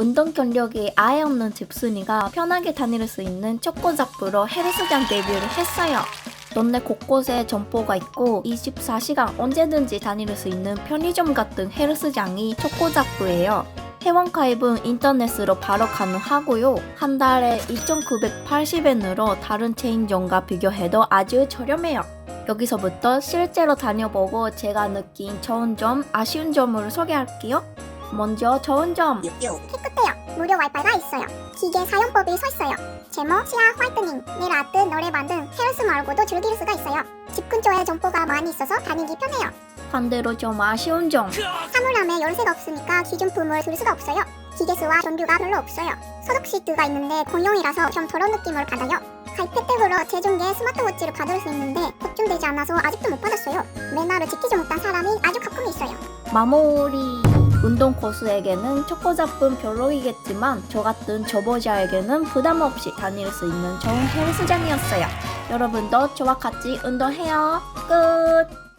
운동 경력이 아예 없는 집순이가 편하게 다닐 수 있는 초코잡부로 헬스장 데뷔를 했어요. 동네 곳곳에 점포가 있고 24시간 언제든지 다닐 수 있는 편의점 같은 헬스장이 초코잡부예요. 회원 가입은 인터넷으로 바로 가능하고요. 한 달에 2,980엔으로 다른 체인점과 비교해도 아주 저렴해요. 여기서부터 실제로 다녀보고 제가 느낀 좋은 점, 아쉬운 점을 소개할게요. 먼저 좋은 점. 깨끗해요. 무료 와이파이가 있어요. 기계 사용법이 서 있어요. 제모, 치아 화이트닝, 네일 아트, 노래방 등 헬스 말고도 즐길 수가 있어요. 집 근처에 점포가 많이 있어서 다니기 편해요. 반대로 좀 아쉬운 점. 사물함에 열쇠가 없으니까 기준품을 들 수가 없어요. 기계수와 전류가 별로 없어요. 소독 시트가 있는데 공용이라서 좀 더러운 느낌을 받아요. 가입 혜택으로 제중계 스마트워치를 받을 수 있는데 복준되지 않아서 아직도 못 받았어요. 매너를 지키지 못한 사람이 아주 가끔 있어요. 마무리. 운동 고수에게는 초코잡은 별로이겠지만 저 같은 초보자에게는 부담 없이 다닐 수 있는 좋은 헬스장이었어요. 여러분도 저와 같이 운동해요. 끝.